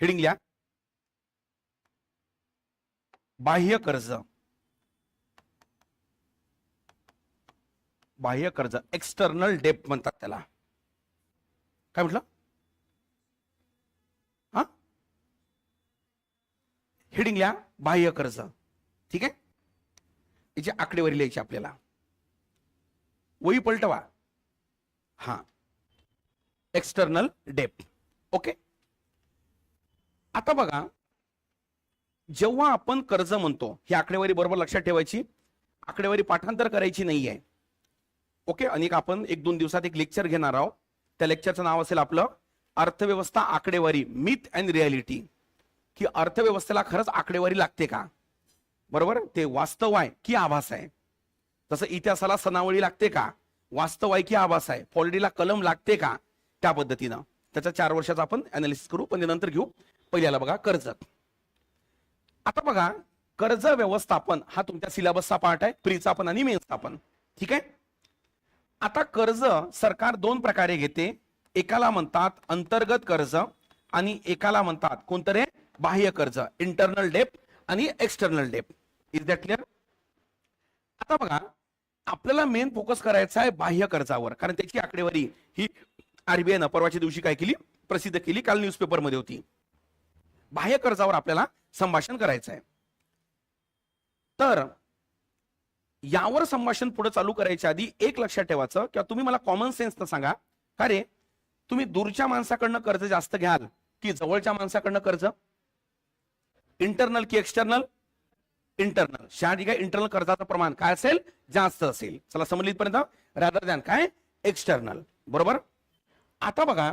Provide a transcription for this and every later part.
Heading लिहा बाह्य कर्ज. बाह्य कर्ज. एक्सटर्नल डेप म्हणतात त्याला. काय म्हटलं? हा? हेडिंग लिहा बाह्य कर्ज. ठीक आहे? याची आकडेवारी लिहायची आपल्याला. वही पलटवा. हा. एक्सटर्नल डेप ओके आता बघा जेव्हा आपण कर्ज म्हणतो ही आकडेवारी बरोबर लक्षात ठेवायची आकडेवारी पाठांतर करायची नाहीये. ओके अनेक आपण एक दोन दिवसात एक लेक्चर घेणार आहोत. त्या लेक्चरचं नाव असेल आपलं अर्थव्यवस्था आकडेवारी मिथ अँड रियालिटी की अर्थव्यवस्थेला खरंच आकडेवारी लागते का? बरोबर? ते वास्तव आहे की आभास आहे? तसं इतिहासाला सनावळी लागते का? वास्तव आहे की आभास आहे? पॉलिटीला कलम लागते का? त्या पद्धतीनं. त्याचा चार वर्षाचा आपण अनालिसिस करू पण नंतर घेऊ. पहिल्याला बघा कर्ज. आता बघा कर्ज व्यवस्थापन हा तुमच्या सिलेबसचा पार्ट आहे प्रीचा आणि मेन्सचा ठीक आहे? आता कर्ज सरकार दोन प्रकारे घेते. एकाला म्हणतात अंतर्गत कर्ज आणि एकाला म्हणतात कोणतं रे बाह्य कर्ज इंटरनल डेप आणि external debt is that clear आता बघा आपल्याला मेन फोकस करायचा आहे बाह्य कर्जावर. कारण त्याची आकडेवारी ही आरबीआयनं परवाच्या दिवशी काय केली? प्रसिद्ध केली काल न्यूजपेपरमध्ये होती. बाह्य कर्जावर आपल्याला संभाषण करायचं आहे तर यावर संभाषण पुढे चालू करायच्या आधी एक लक्षात ठेवायचं किंवा तुम्ही मला कॉमन सेन्स सांगा. का रे? तुम्ही दूरच्या माणसाकडनं कर्ज जास्त घ्याल की जवळच्या माणसाकडनं कर्ज? इंटरनल की एक्सटर्नल इंटरनल शारीरिक इंटरनल कर्जाचं प्रमाण काय असेल? जास्त असेल. चला समजलीपर्यंत रादर काय? एक्सटर्नल बरोबर? आता बघा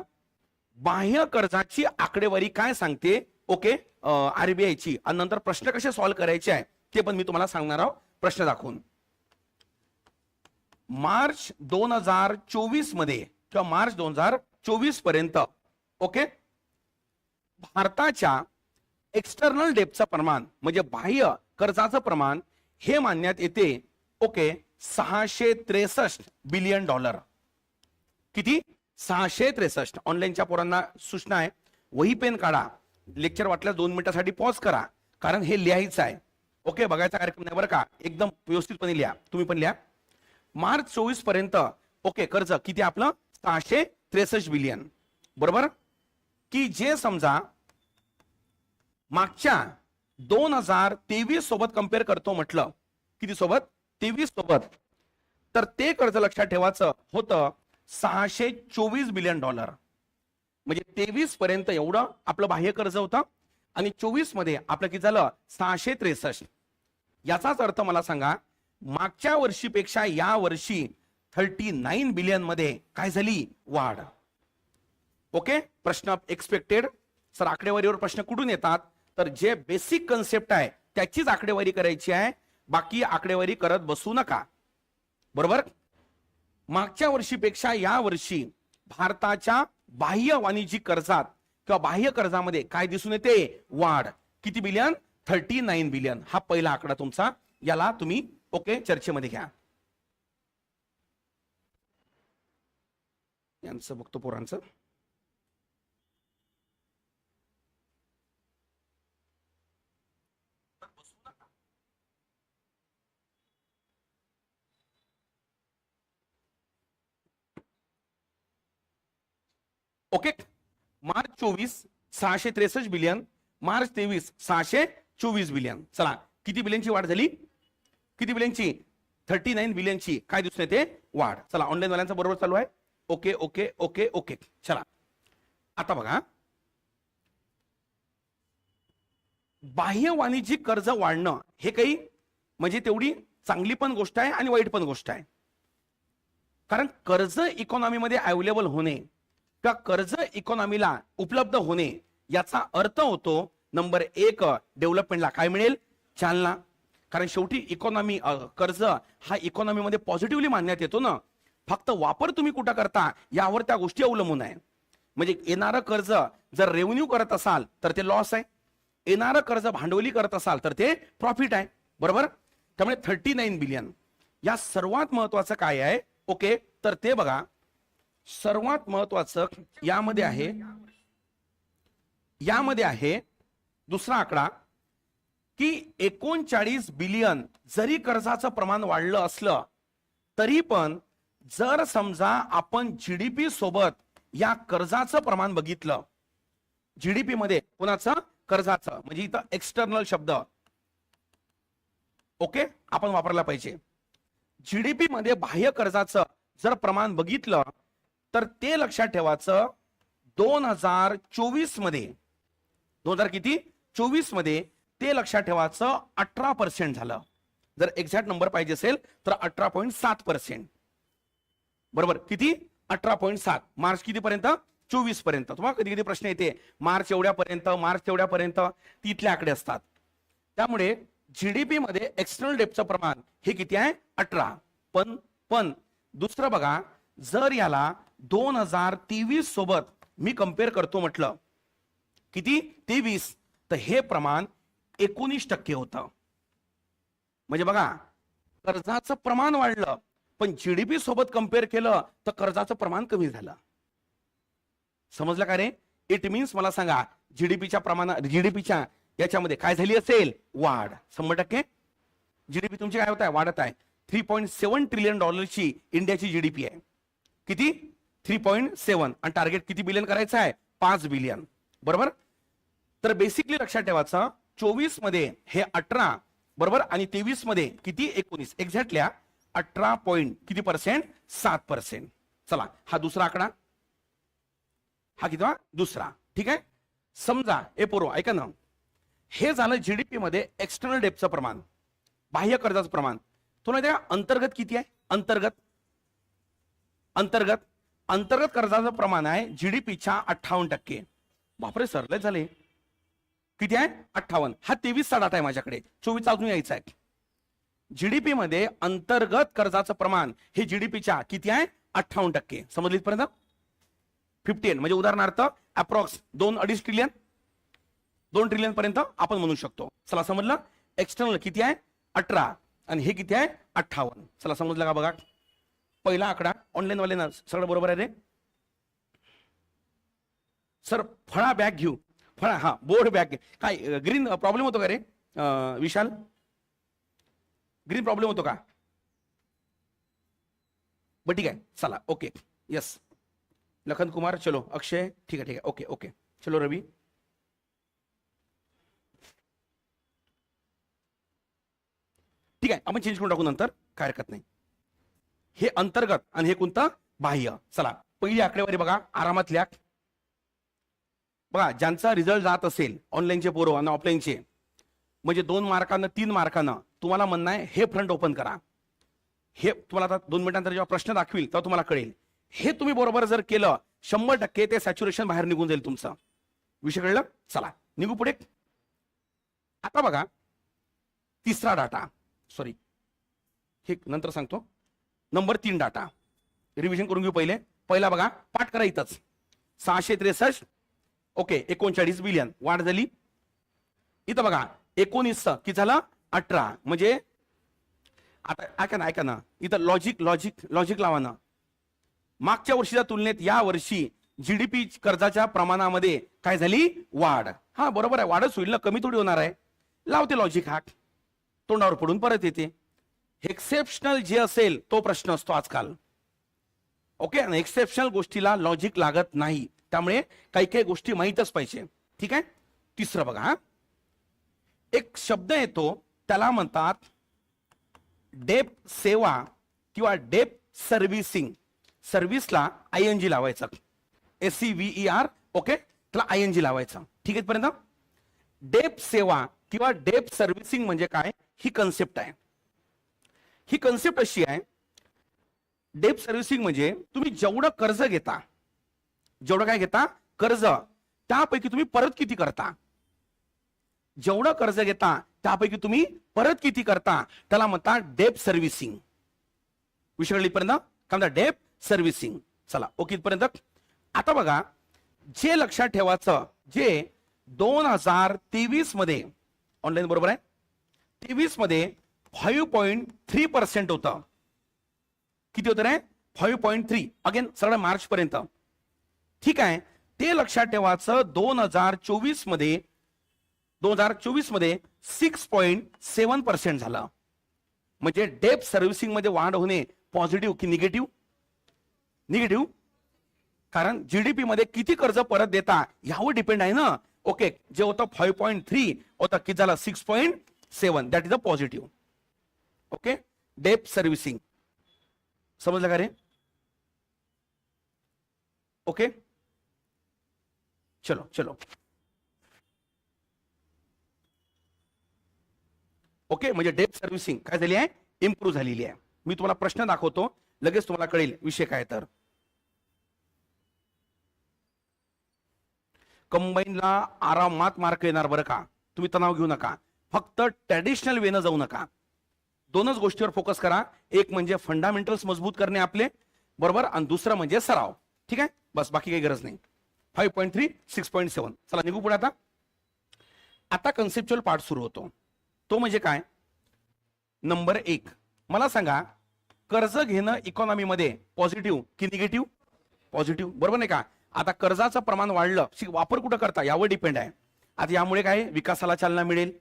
बाह्य कर्जाची आकडेवारी काय सांगते? ओके? आरबीआयची आणि नंतर प्रश्न कसे सॉल्व्ह करायचे आहे ते पण मी तुम्हाला सांगणार आहोत प्रश्न दाखवून. मार्च दोन हजार चोवीसमध्ये किंवा मार्च दोन हजार चोवीसपर्यंत ओके? भारताच्या एक्सटर्नल डेपचं प्रमाण म्हणजे बाह्य कर्जाचं प्रमाण हे मानण्यात येते ओके? सहाशे त्रेसष्ट बिलियन डॉलर किती? सहाशे त्रेसष्ट. ऑनलाईनच्या पोरांना सूचना आहे. वही पेन काढा. लेक्चर वाटल्यास दोन मिनिटासाठी पॉज करा. कारण हे लिहायचं आहे. ओके बघायचा कार्यक्रम नाही बरं का? एकदम व्यवस्थितपणे लिहा. तुम्ही पण लिहा. मार्च चोवीसपर्यंत ओके कर्ज किती आपलं? सहाशे त्रेसष्ट बिलियन बरोबर? की जे समजा मागच्या दोन हजार तेवीस सोबत कंपेअर करतो म्हटलं किती सोबत? तेवीस सोबत. तर ते कर्ज लक्षात ठेवायचं होतं सहाशे चोवीस बिलियन डॉलर म्हणजे तेवीस पर्यंत एवढं आपलं बाह्य कर्ज होतं. आणि चोवीसमध्ये आपलं किती झालं? सहाशे त्रेसष्ट. याचाच अर्थ मला सांगा मागच्या वर्षीपेक्षा या वर्षी थर्टी नाईन बिलियनमध्ये काय झाली? वाढ. ओके? प्रश्न एक्सपेक्टेड सर आकडेवारीवर प्रश्न कुठून येतात? तर जे बेसिक कन्सेप्ट आहे त्याचीच आकडेवारी करायची आहे. बाकी आकडेवारी करत बसू नका. बरोबर? मागच्या वर्षीपेक्षा या वर्षी भारताच्या बाह्य वाणिज्यिक कर्जात किंवा बाह्य कर्जामध्ये काय दिसून येते? वाढ. किती बिलियन थर्टी नाईन बिलियन हा पहिला आकडा तुमचा. याला तुम्ही ओके चर्चेमध्ये घ्या. यांचं बघतो पोरांचं. ओके? मार्च चोवीस सहाशे त्रेसष्ट बिलियन. मार्च तेवीस सहाशे चोवीस बिलियन. चला किती बिलियनची वाढ झाली? किती बिलियनची? Thirty nine बिलियनची. काय दिसून येते? वाढ. चला ऑनलाईन वाल्यांचा बरोबर चालू आहे. Okay okay okay okay. चला. आता बघा. बाह्य वाणिज्यिक कर्ज वाढणं हे काही म्हणजे तेवढी चांगली पण गोष्ट आहे आणि वाईट पण गोष्ट आहे. कारण कर्ज इकॉनॉमीमध्ये अवेलेबल होणे किंवा कर्ज इकॉनॉमीला उपलब्ध होणे याचा अर्थ होतो नंबर एक डेव्हलपमेंटला काय मिळेल? चालना. कारण शेवटी इकॉनॉमी कर्ज हा इकॉनॉमीमध्ये पॉझिटिव्हली मानण्यात येतो ना. फक्त वापर तुम्ही कुठं करता यावर त्या गोष्टी अवलंबून आहे. म्हणजे येणारं कर्ज जर रेव्हन्यू करत असाल तर ते लॉस आहे. येणारं कर्ज भांडवली करत असाल तर ते प्रॉफिट आहे. बरोबर? त्यामुळे थर्टी नाईन बिलियन या सर्वात महत्वाचं काय आहे? ओके तर ते बघा. सर्वात महत्वाचं यामध्ये आहे यामध्ये आहे दुसरा आकडा की एकोणचाळीस बिलियन जरी कर्जाचं प्रमाण वाढलं असलं तरी पण जर समजा आपण जीडीपी सोबत या कर्जाचं प्रमाण बघितलं जीडीपी मध्ये कोणाचं? कर्जाचं. म्हणजे इथं एक्सटर्नल शब्द. ओके? आपण वापरला पाहिजे. जीडीपी मध्ये बाह्य कर्जाचं जर प्रमाण बघितलं तर ते लक्षात ठेवायचं दोन हजार चोवीसमध्ये दोन हजार किती? चोवीसमध्ये ते लक्षात ठेवायचं अठरा पर्सेंट झालं. जर एक्झॅक्ट नंबर पाहिजे असेल तर अठरा पॉईंट सात पर्सेंट बरोबर? किती? अठरा पॉईंट सात. मार्च कितीपर्यंत? चोवीसपर्यंत. तुम्हाला कधी कधी प्रश्न येते मार्च एवढ्यापर्यंत मार्च तेवढ्यापर्यंत? तिथले आकडे असतात. त्यामुळे जीडीपी मध्ये एक्सटर्नल डेपचं प्रमाण हे किती आहे? अठरा. पण पण दुसरं बघा जर याला दोन हजार तेवीस सोबत मी कंपेअर करतो म्हटलं किती? तेवीस. तर हे प्रमाण एकोणीस टक्के होतं. म्हणजे बघा कर्जाचं प्रमाण वाढलं पण जीडीपी सोबत कंपेअर केलं तर कर्जाचं प्रमाण कमी झालं. समजलं का रे? इट मीन्स मला सांगा जीडीपीच्या प्रमाणा जीडीपीच्या याच्यामध्ये काय झाली असेल? वाढ. शंभर टक्के? जीडीपी तुमची काय होत आहे? वाढत आहे. थ्री पॉईंट सेव्हन ट्रिलियन डॉलरची इंडियाची जीडीपी आहे. किती? थ्री पॉईंट सेवन आणि टार्गेट किती बिलियन करायचं आहे? पाच बिलियन बरोबर? तर बेसिकली लक्षात ठेवायचं चोवीसमध्ये हे अठरा बरोबर? आणि तेवीसमध्ये किती? एकोणीस. एक्झॅक्टल्या अठरा पॉईंट किती पर्सेंट सात पर्सेंट चला हा दुसरा आकडा. हा किती? दुसरा. ठीक आहे? समजा ए पोरो ऐका ना. हे झालं जीडीपी मध्ये एक्सटर्नल डेपचं प्रमाण. बाह्य कर्जाचं प्रमाण. तुला त्या अंतर्गत किती आहे? अंतर्गत. अंतर्गत अंतर्गत कर्जाचं प्रमाण आहे जीडीपीच्या अठ्ठावन्न टक्के. बापरे सरले झाले. किती आहे? अठ्ठावन्न. हा तेवीस साडात आहे माझ्याकडे. चोवीस अजून यायचा आहे. जीडीपी मध्ये अंतर्गत कर्जाचं प्रमाण हे जीडीपीच्या किती आहे? अठ्ठावन्न टक्के. समजली पर्यंत फिफ्टीन म्हणजे उदाहरणार्थ अप्रॉक्स दोन अडीच ट्रिलियन दोन ट्रिलियन पर्यंत आपण म्हणू शकतो. चला समजलं? एक्सटर्नल किती आहे? अठरा. आणि हे किती आहे? अठ्ठावन्न. चला समजलं का बघा? पहिला आकडा ऑनलाईन वाले ना सगळं बरोबर आहे रे? सर फळा बॅग घेऊ. फळा हा बोर्ड बॅग काय ग्रीन प्रॉब्लेम होतो का रे? विशाल? ग्रीन प्रॉब्लेम होतो का? बरं ठीक आहे. चला ओके यस लखन कुमार चलो. अक्षय ठीक आहे ठीक आहे. ओके ओके चलो रवी. ठीक आहे आपण चेंज करून टाकू नंतर. काय हरकत नाही. हे अंतर्गत आणि हे कोणतं? बाह्य. चला पहिली आकडेवारी बघा आरामात लिहा बघा ज्यांचा रिझल्ट जात असेल ऑनलाईनचे पोरं आणि ऑफलाईनचे म्हणजे दोन मार्कानं तीन मार्कानं तुम्हाला म्हणणं आहे हे फ्रंट ओपन करा. हे तुम्हाला आता दोन मिनिटांतर जेव्हा प्रश्न दाखवील तेव्हा तुम्हाला कळेल. हे तुम्ही बरोबर जर केलं शंभर टक्के ते सॅच्युरेशन बाहेर निघून जाईल तुमचं. विषय कळलं? चला निघू पुढे. आता बघा तिसरा डाटा सॉरी हे नंतर सांगतो. नंबर तीन डाटा. रिव्हिजन करून घेऊ पहिले. पहिला बघा पाठ करा इथंच. सहाशे त्रेसष्ट. ओके एकोणचाळीस बिलियन वाढ झाली. इथं बघा एकोणीस किती झालं? अठरा. म्हणजे आता ऐका ना ऐका ना. इथं लॉजिक लॉजिक लॉजिक लावा ना. मागच्या वर्षीच्या तुलनेत या वर्षी जीडीपी कर्जाच्या प्रमाणामध्ये काय झाली? वाढ. हा बरोबर आहे. वाढच होईल ना. कमी थोडी होणार आहे. लावते लॉजिक हाक तोंडावर पडून परत येते. एक्सेप्शनल जे असेल तो प्रश्न असतो आजकाल. ओके आणि एक्सेप्शनल गोष्टीला लॉजिक लागत नाही. त्यामुळे काही काही गोष्टी माहीतच पाहिजे. ठीक आहे? तिसरं बघा एक शब्द येतो त्याला म्हणतात डेप सेवा किंवा डेप सर्व्हिसिंग. सर्व्हिसला आय एन जी लावायचं S C V R okay त्याला आय एन जी लावायचं. ठीक आहे पर्यंत डेप सेवा किंवा डेप सर्व्हिसिंग म्हणजे काय? ही कन्सेप्ट आहे. ही कन्सेप्ट अशी आहे. डेप सर्व्हिसिंग म्हणजे तुम्ही जेवढं कर्ज घेता जेवढं काय घेता? कर्ज. त्यापैकी तुम्ही परत किती करता? जेवढं कर्ज घेता त्यापैकी तुम्ही परत किती करता? त्याला म्हणता डेप सर्व्हिसिंग विषयपर्यंत काय म्हणतात डेप सर्व्हिसिंग चला ओके इथपर्यंत. आता बघा जे लक्षात ठेवायचं जे दोन हजार तेवीसमध्ये ऑनलाईन बरोबर आहे? तेवीसमध्ये फाईव्ह पॉईंट थ्री पर्सेंट होतं. किती होतं रे? Five point three. अगेन सगळं मार्च पर्यंत ठीक आहे ते लक्षात ठेवायचं दोन हजार चोवीसमध्ये दोन हजार चोवीसमध्ये सिक्स पॉईंट सेवन पर्सेंट झालं. म्हणजे डेप सर्व्हिसिंगमध्ये वाढ होणे पॉझिटिव्ह की निगेटिव्ह? निगेटिव्ह. कारण जीडीपी मध्ये किती कर्ज परत देता यावर डिपेंड आहे ना. ओके जे होतं फाईव्ह पॉईंट थ्री होतं किती झालं? Six point seven. That is a positive okay? Debt servicing. समजलं का रे? ओके? चलो चलो. ओके म्हणजे डेप सर्व्हिसिंग. काय झाली आहे? इम्प्रूव्ह झालेली आहे. मी तुम्हाला प्रश्न दाखवतो. लगेच तुम्हाला कळेल विषय काय तर. कंबाईनला आरामात मार्क येणार बरं का? तुम्ही तणाव घेऊ नका. फक्त ट्रॅडिशनल वेनं जाऊ नका. दोनच गोष्टीवर फोकस करा. एक म्हणजे फंडामेंटल्स मजबूत करणे आपले बरोबर? आणि दुसरं म्हणजे सराव. ठीक आहे? बस बाकी काही गरज नाही. Five point three six point seven चला निघू पुढे आता. आता कन्सेप्च्युअल पार्ट सुरू होतो. तो म्हणजे काय? नंबर एक. मला सांगा कर्ज घेणं इकॉनॉमीमध्ये पॉझिटिव्ह की निगेटिव्ह पॉझिटिव्ह बरोबर नाही का? आता कर्जाचं प्रमाण वाढलं. वापर कुठं करता? यावर डिपेंड आहे. आता यामुळे काय? विकासाला चालना मिळेल.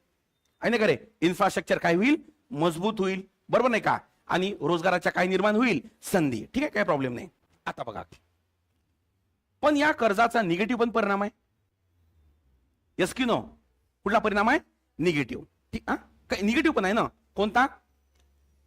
आहे ना करे इन्फ्रास्ट्रक्चर काय होईल? मजबूत होईल बरोबर नाही का? आणि रोजगाराच्या काय निर्माण होईल संधी. ठीक आहे काय प्रॉब्लेम नाही. आता बघा. पण या कर्जाचा निगेटिव्ह पण परिणाम आहे. यस की नो कुठला परिणाम आहे? निगेटिव्ह ठीक हा? काय निगेटिव्ह पण आहे ना? कोणता?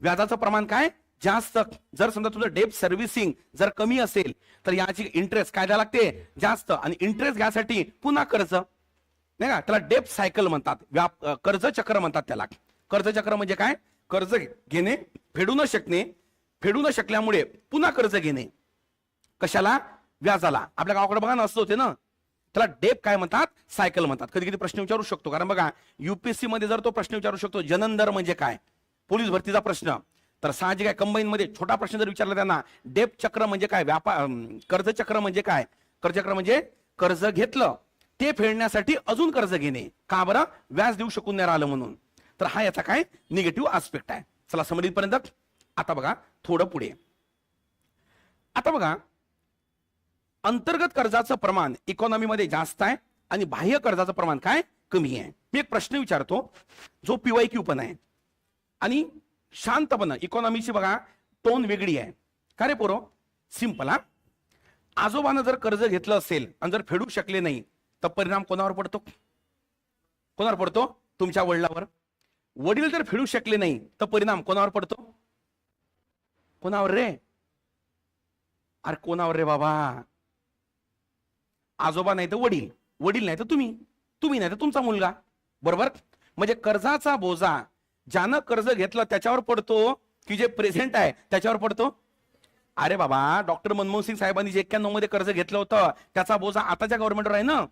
व्याजाचं प्रमाण काय? जास्त. जर समजा तुझं डेप सर्व्हिसिंग जर कमी असेल तर याची इंटरेस्ट काय द्यायला लागते? जास्त. आणि इंटरेस्ट घ्यासाठी पुन्हा कर्ज. नाही का? त्याला डेप सायकल म्हणतात. व्याप कर्ज चक्र म्हणतात त्याला. कर्जचक्र म्हणजे काय? कर्ज घेणे फेडू न शकणे फेडू न शकल्यामुळे पुन्हा कर्ज घेणे. कशाला? व्याजाला. आपल्या गावाकडे बघा ना असं होते ना. त्याला डेप काय म्हणतात? सायकल म्हणतात. कधी कधी प्रश्न विचारू शकतो. कारण बघा युपीएससी मध्ये जर तो प्रश्न विचारू शकतो जनन दर म्हणजे काय? पोलीस भरतीचा प्रश्न. तर साहजिक आहे कंबाईन मध्ये छोटा प्रश्न जर विचारला त्यांना डेप चक्र म्हणजे काय? व्यापार कर्ज चक्र म्हणजे काय? कर्ज चक्र म्हणजे कर्ज घेतलं. ते फेडण्यासाठी अजून कर्ज घेणे. का बरं? व्याज देऊ शकून नाही राहिलं म्हणून. तर हा याचा काय निगेटिव्ह आस्पेक्ट आहे. चला समजत पर्यंत आता बघा थोडं पुढे. आता बघा अंतर्गत कर्जाचं प्रमाण इकॉनॉमीमध्ये जास्त आहे आणि बाह्य कर्जाचं प्रमाण काय? कमी आहे. मी एक प्रश्न विचारतो जो पीवाय क्यू पण आहे. आणि शांतपणा इकॉनॉमीची बघा टोन वेगळी आहे. का रे पोरो? सिंपल हा. आजोबानं जर कर्ज घेतलं असेल आणि जर फेडू शकले नाही तर परिणाम कोणावर पडतो? कोणावर पडतो? तुमच्या वडिलावर. वडील जर फेडू शकले नाही तर परिणाम कोणावर पडतो? कोणावर रे? अरे कोणावर रे बाबा? आजोबा नाही तर वडील वडील नाही तर तुम्ही तुम्ही नाही तर तुमचा मुलगा बरोबर? म्हणजे कर्जाचा बोजा ज्यानं कर्ज घेतलं त्याच्यावर पडतो की जे प्रेझेंट आहे त्याच्यावर पडतो? अरे बाबा डॉक्टर मनमोहन सिंग साहेबांनी जे एक्क्याण्णवमध्ये कर्ज घेतलं होतं त्याचा बोजा आताच्या गव्हर्नमेंटवर आहे ना?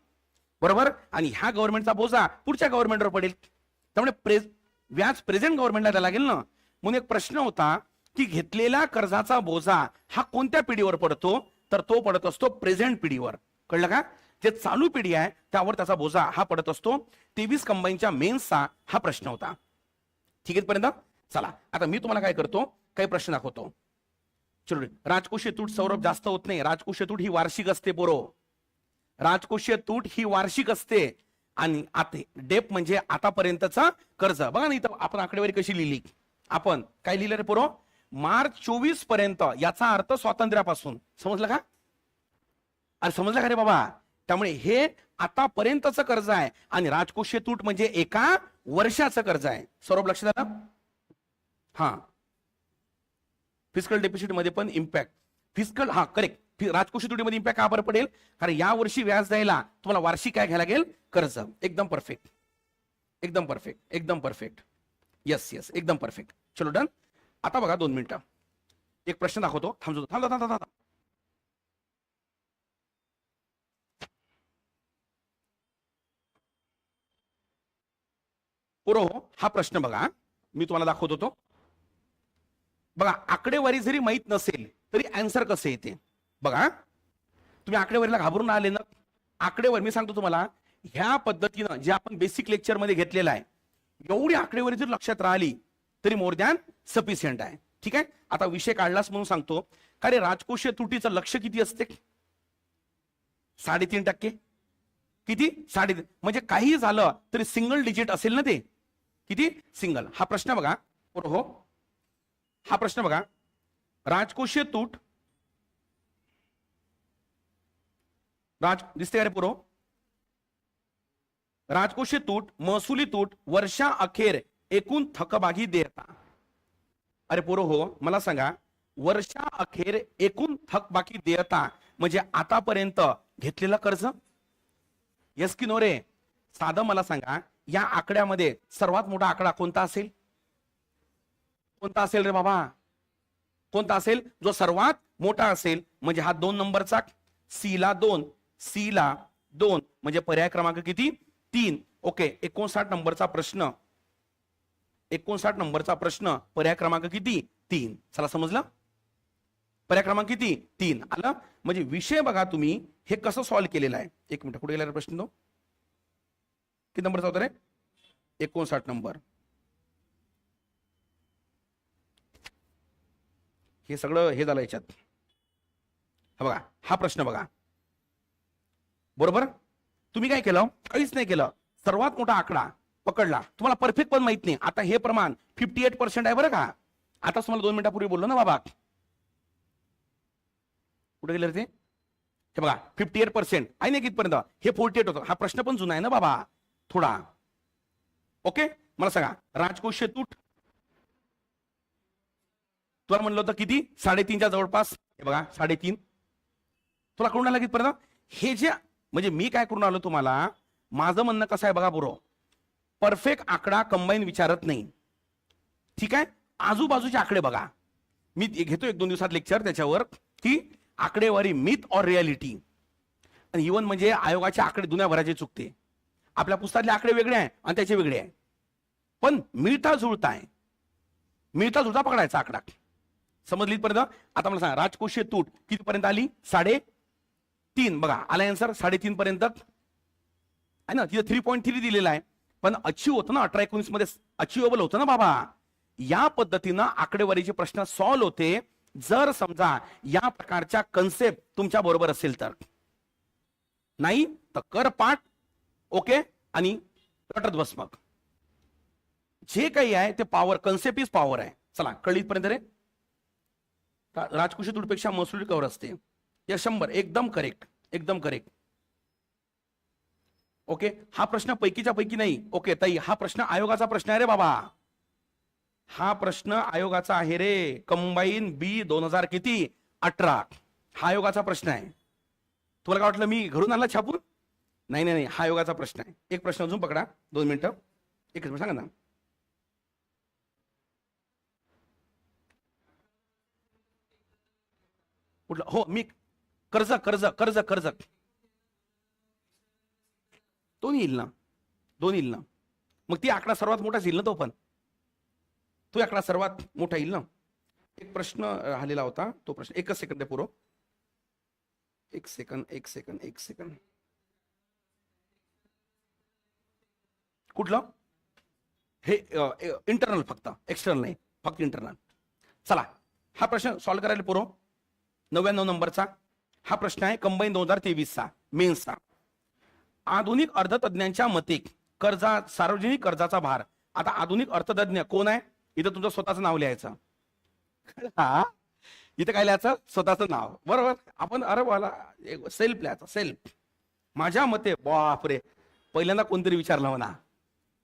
बरोबर? आणि ह्या गव्हर्नमेंटचा बोजा पुढच्या गव्हर्नमेंटवर पडेल. त्यामुळे प्रेझ व्याज प्रेझेंट गव्हर्नमेंटला द्यायला लागेल ना? म्हणून एक प्रश्न होता की घेतलेला कर्जाचा बोजा हा कोणत्या पिढीवर पडतो? तर तो पडत असतो प्रेझेंट पिढीवर. कळलं का? जे चालू पिढी आहे त्यावर त्याचा बोजा हा पडत असतो. तेवीस कंबाईनच्या मेन्सचा हा प्रश्न होता. ठीक आहे पर्यंत चला. आता मी तुम्हाला काय करतो? काही प्रश्न दाखवतो. चलो राजकोषीय तूट सौरभ जास्त होत नाही. राजकोषीय तूट ही वार्षिक असते बरो राजकोषीय तूट ही वार्षिक असते. आणि आते. डेप म्हणजे आतापर्यंतचा कर्ज. बघा ना इथं आपण आकडेवारी कशी लिहिली. आपण काय लिहिलं रे पुरो? मार्च चोवीसपर्यंत याचा अर्थ स्वातंत्र्यापासून. समजलं का? अरे समजलं का रे बाबा? त्यामुळे हे आतापर्यंतचं कर्ज आहे. आणि राजकोषीय तूट म्हणजे एका वर्षाचं कर्ज आहे. सौरभ लक्षात आलं? हा. फिजिकल डेफिसिटमध्ये पण इम्पॅक्ट फिजिकल हा करेक्ट राजकोषीय तुटीमध्ये इम्पॅक्ट का बरं पडेल? कारण या वर्षी व्याज द्यायला तुम्हाला वार्षिक काय घ्यायला लागेल? कर्ज. एकदम परफेक्ट एकदम परफेक्ट एकदम परफेक्ट येस येस एकदम परफेक्ट चलो डन आता बघा दोन मिनिटं. एक प्रश्न दाखवतो. थांबतो थांब थांब थांब पुरो हा प्रश्न बघा. मी तुम्हाला दाखवत होतो बघा आकडेवारी जरी माहीत नसेल तरी अँसर कसे येते? बघा. तुम्ही आकडेवारीला घाबरून आले ना? आकडेवारी मी सांगतो तुम्हाला ह्या पद्धतीनं जे आपण बेसिक लेक्चरमध्ये घेतलेलं आहे एवढी आकडेवारी जर लक्षात राहिली तरी मोर दॅन सफिशियंट आहे. ठीक आहे? आता विषय काढलाच म्हणून सांगतो. का रे राजकोषीय तुटीचं लक्ष किती असते? साडेतीन टक्के. किती? साडेतीन म्हणजे काही झालं तरी सिंगल डिजिट असेल ना ते? किती? सिंगल हा प्रश्न बघा. हो. हा प्रश्न बघा. राजकोषीय तूट. राज दिसते का रे पुरो? राजकोषीय तूट महसुली तूट वर्षा अखेर एकूण थकबाकी देयता. अरे पोरो हो मला सांगा वर्षा अखेर एकूण थकबाकी देयता म्हणजे आतापर्यंत घेतलेलं कर्ज? यस की नो रे? साधं मला सांगा या आकड्यामध्ये सर्वात मोठा आकडा कोणता असेल? कोणता असेल रे बाबा? कोणता असेल? जो सर्वात मोठा असेल म्हणजे हा दोन नंबरचा सी ला दोन सीला दोन म्हणजे पर्याय क्रमांक किती? तीन. ओके एकोणसाठ नंबरचा प्रश्न. एकोणसाठ नंबरचा प्रश्न. पर्याय क्रमांक किती? तीन. चला समजलं? पर्याय क्रमांक किती? तीन. आलं? म्हणजे विषय बघा तुम्ही हे कसं सॉल्व्ह केलेलं आहे? एक मिनिट कुठे गेला प्रश्न तो? किती नंबरचा होता रे? एकोणसाठ नंबर. हे सगळं हे झालं याच्यात. हा बघा हा प्रश्न बघा. बरोबर? तुम्ही काय केलं? काहीच नाही केलं. सर्वात मोठा आकडा पकडला. तुम्हाला परफेक्ट पण माहीत नाही. आता हे प्रमाण फिफ्टी एट पर्सेंट आहे बरं का? आता तुम्हाला दोन मिनिटापूर्वी बोललो ना बाबा. कुठे गेले रे ते? हे बघा फिफ्टी एट पर्सेंट आहे ना कितपर्यंत? हे फोर्टी एट होतं. हा प्रश्न पण जुना आहे ना बाबा. थोडा. ओके? मला सांगा. राजकोषीय तूट. तुला म्हणलं होतं किती? साडेतीनच्या जवळपास. हे बघा साडेतीन. तुला कोण आलं कितपर्यंत? हे जे म्हणजे मी काय करून आलो तुम्हाला? माझं म्हणणं कसं आहे बघा बरो. परफेक्ट आकडा कंबाईन विचारत नाही. ठीक आहे? आजूबाजूचे आकडे बघा. मी घेतो एक दोन दिवसात लेक्चर त्याच्यावर की आकडेवारी मिथ और रियालिटी आणि इवन म्हणजे आयोगाचे आकडे दुनियाभराचे चुकते. आपल्या पुस्तकातले आकडे वेगळे आहे आणि त्याचे वेगळे आहे. पण मिळता जुळता आहे. मिळता जुळता पकडायचा आकडा. समजली इथपर्यंत आता मला सांगा राजकोषीय तूट कितीपर्यंत आली? साडे तीन. बघा आला आन्सर साडेतीन पर्यंत. आहे ना तिथे थ्री पॉईंट थ्री दिलेला आहे. पण अचीव होतं ना अठरा एकोणीसमध्ये अचिवेबल होतं ना बाबा. या पद्धतीनं आकडेवारीचे प्रश्न सॉल्व्ह होते. जर समजा या प्रकारच्या कन्सेप्ट तुमच्या बरोबर असेल तर. नाही तर कर पाठ ओके आणि रटत बस मग. जे काही आहे ते पॉवर कन्सेप्ट इज पॉवर आहे. चला कळलीतपर्यंत रे. राजकुशी राजकोषी तुडपेक्षा कवर असते. या शंभर एकदम करेक्ट एकदम करेक्ट ओके हा प्रश्न पैकीच्या पैकी नाही. ओके ताई हा प्रश्न आयोगाचा प्रश्न आहे रे बाबा. हा प्रश्न आयोगाचा आहे रे. कंबाईन बी दोन हजार किती? अठरा. हा आयोगाचा प्रश्न आहे. तुला काय वाटलं मी घरून आणला छापून नाही नाही नाही. हा आयोगाचा प्रश्न आहे. एक प्रश्न अजून पकडा. दोन मिनिटं. एक मिनिट सांगा ना. कुठलं? हो मी कर्ज कर्ज कर्ज कर्ज दोन येईल ना? दोन येईल ना? मग ती आकडा सर्वात मोठाच येईल ना तो पण? तो आकडा सर्वात मोठा येईल ना? एक प्रश्न राहिलेला होता तो प्रश्न एकच सेकंद आहे पुरो एक सेकंद एक सेकंद एक सेकंद. कुठलं? हे इंटरनल फक्त एक्सटर्नल नाही फक्त इंटरनल चला हा प्रश्न सॉल्व्ह करायला पुरो नव्याण्णव नंबरचा. हा प्रश्न आहे कंबाईन दोन हजार तेवीसचा मेन्सचा. आधुनिक अर्थतज्ञांच्या मते कर्जा सार्वजनिक कर्जाचा भार. आता आधुनिक अर्थतज्ञ कोण आहे? इथं तुमचं स्वतःचं नाव लिहायचं. हा? इथं काय लिहायचं? स्वतःचं नाव. बरोबर? आपण अरे वाला सेल्फ लिहायचं सेल्फ. माझ्या मते बापरे पहिल्यांदा कोणतरी विचारलं म्हणा.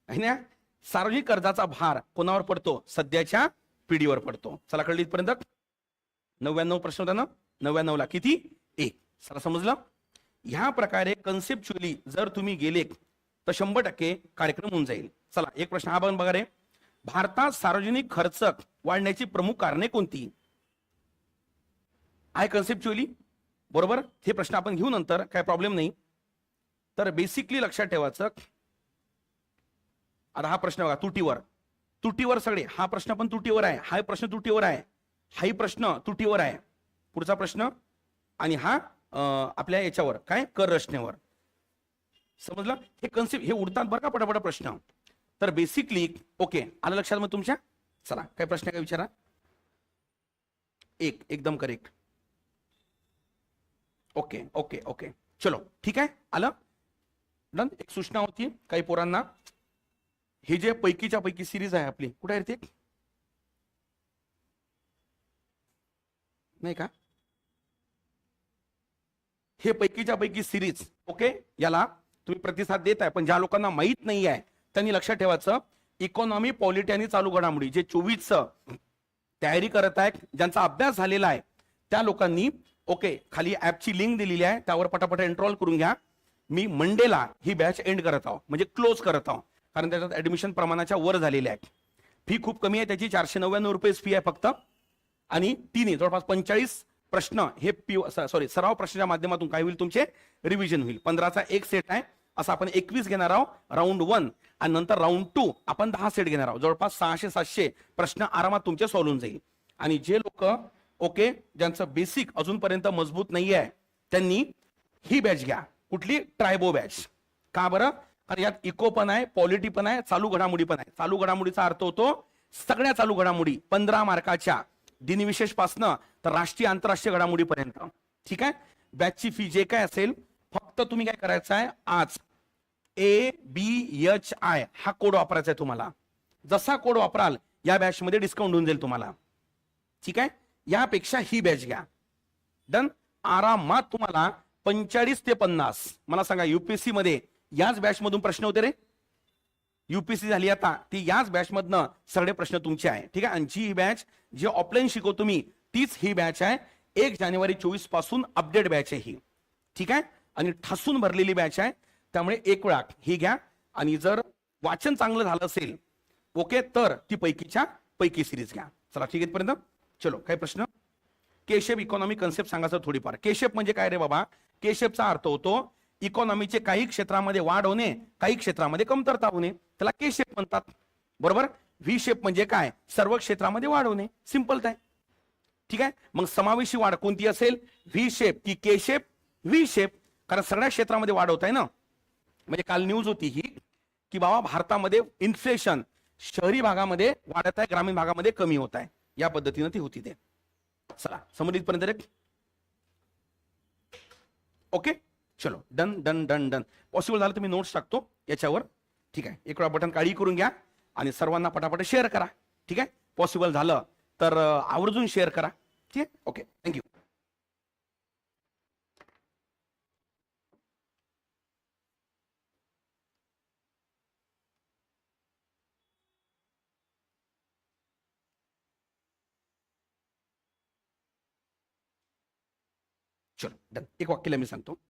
ना? सार्वजनिक कर्जाचा भार कोणावर पडतो? सध्याच्या पिढीवर पडतो. चला कळली इथपर्यंत? नव्याण्णव प्रश्न होता ना? नव्याण्णवला. किती? एक. चला समजलं? ह्या प्रकारे कन्सेप्च्युअली जर तुम्ही गेले तर शंभर टक्के कार्यक्रम होऊन जाईल. चला एक प्रश्न हा बघून बघा रे. भारतात सार्वजनिक खर्च वाढण्याची प्रमुख कारणे कोणती? आहे कन्सेप्च्युअली बरोबर? हे प्रश्न आपण घेऊ नंतर काय प्रॉब्लेम नाही. तर बेसिकली लक्षात ठेवायचं. आता हा प्रश्न बघा तुटीवर. तुटीवर सगळे. हा प्रश्न पण तुटीवर आहे. हा प्रश्न तुटीवर आहे. हाही प्रश्न तुटीवर आहे. पुढचा प्रश्न. आणि हा आपल्या याच्यावर काय? कर रचनेवर. समजलं? हे कन्सेप्ट हे उडतात बरं का पटापट प्रश्न? तर बेसिकली ओके आलं लक्षात मग तुमच्या? चला काय प्रश्न काय विचारा. एक एकदम करेक्ट ओके ओके ओके चलो ठीक आहे? आलं? डन एक सूचना होती काही पोरांना. हे जे पैकीच्या पैकी सिरीज आहे आपली कुठे आहे ते? नाही का? हे पैकीच्या पैकी सिरीज ओके? याला तुम्ही प्रतिसाद देत आहे पण ज्या लोकांना माहीत नाही आहे त्यांनी लक्षात ठेवायचं इकॉनॉमी पॉलिटी आणि चालू घडामोडी जे चोवीसचं तयारी करत आहेत ज्यांचा अभ्यास झालेला आहे त्या लोकांनी ओके खाली ऍपची लिंक दिलेली आहे त्यावर पटापट एनरोल करून घ्या. मी मंडेला ही बॅच एंड करत आहो म्हणजे क्लोज करत आहो कारण त्याच्यात ऍडमिशन प्रमाणाच्या वर झालेल्या आहे फी खूप कमी आहे त्याची चारशे नव्याण्णव रुपये फी आहे फक्त. आणि तिन्ही जवळपास पंचेचाळीस प्रश्न हे पी सॉरी सराव प्रश्नाच्या माध्यमातून काय होईल तुमचे? रिव्हिजन होईल. पंधराचा एक सेट आहे. असं आपण एकवीस घेणार आहोत. राऊंड वन आणि नंतर राऊंड टू आपण दहा सेट घेणार आहोत. जवळपास सहाशे सातशे प्रश्न आरामात तुमचे सॉल्व्ह होऊन जाईल. आणि जे लोक ओके ज्यांचं बेसिक अजूनपर्यंत मजबूत नाही आहे त्यांनी ही बॅच घ्या. कुठली? ट्रायबो बॅच का बरं? कारण यात इको पण आहे पॉलिटी पण आहे चालू घडामोडी पण आहे. चालू घडामोडीचा अर्थ होतो सगळ्या चालू घडामोडी पंधरा मार्काच्या. दिनविशेषपासनं तर राष्ट्रीय आंतरराष्ट्रीय घडामोडीपर्यंत. ठीक आहे? बॅचची फी जे काय असेल फक्त तुम्ही काय करायचं आहे आज ए बी एच आय हा कोड वापरायचा आहे तुम्हाला. जसा कोड वापराल या बॅचमध्ये डिस्काउंट होऊन जाईल तुम्हाला. ठीक आहे? यापेक्षा ही बॅच घ्या. डन आरामात तुम्हाला पंचेचाळीस ते पन्नास. मला सांगा युपीएससी मध्ये याच बॅच मधून प्रश्न होते रे? युपीएससी झाली आता. ती याच बॅच मधनं सगळे प्रश्न तुमचे आहे. ठीक आहे? आणि जी ही बॅच जी ऑफलाईन शिकवतो मी तीच ही बॅच आहे. एक जानेवारी चोवीसपासून अपडेट बॅच आहे ही. ठीक आहे? आणि ठासून भरलेली बॅच आहे. त्यामुळे एक वेळा ही घ्या. आणि जर वाचन चांगलं झालं असेल ओके तर ती पैकीच्या पैकी सिरीज घ्या. चला ठीक आहे इथपर्यंत चलो काही प्रश्न? केशेप इकॉनॉमी कन्सेप्ट सांगायचं थोडीफार. केशेप म्हणजे काय रे बाबा? केशेपचा अर्थ होतो इकॉनॉमीचे काही क्षेत्रामध्ये वाढ होणे काही क्षेत्रामध्ये कमतरता होणे त्याला के शेप म्हणतात. बरोबर? व्ही शेप म्हणजे काय? सर्व क्षेत्रामध्ये वाढ होणे. सिंपल काय ठीक आहे? मग समावेशी वाढ कोणती असेल? व्ही शेप की के शेप व्ही शेप कारण सगळ्या क्षेत्रामध्ये वाढ होत आहे ना? म्हणजे काल न्यूज होती ही की बाबा भारतामध्ये इन्फ्लेशन शहरी भागामध्ये वाढत आहे ग्रामीण भागामध्ये कमी होत आहे. या पद्धतीनं ती होती ते. चला समोर पर्यंत रे. ओके चलो done done done done possible झालं तर मी नोट्स टाकतो. याच्यावर ठीक आहे. एक वेळा बटन काळी करून घ्या आणि सर्वांना पटापट शेअर करा. ठीक आहे? पॉसिबल झालं तर आवर्जून शेअर करा. ठीक आहे? ओके थँक्यू चलो डन एक वाक्याला मी सांगतो.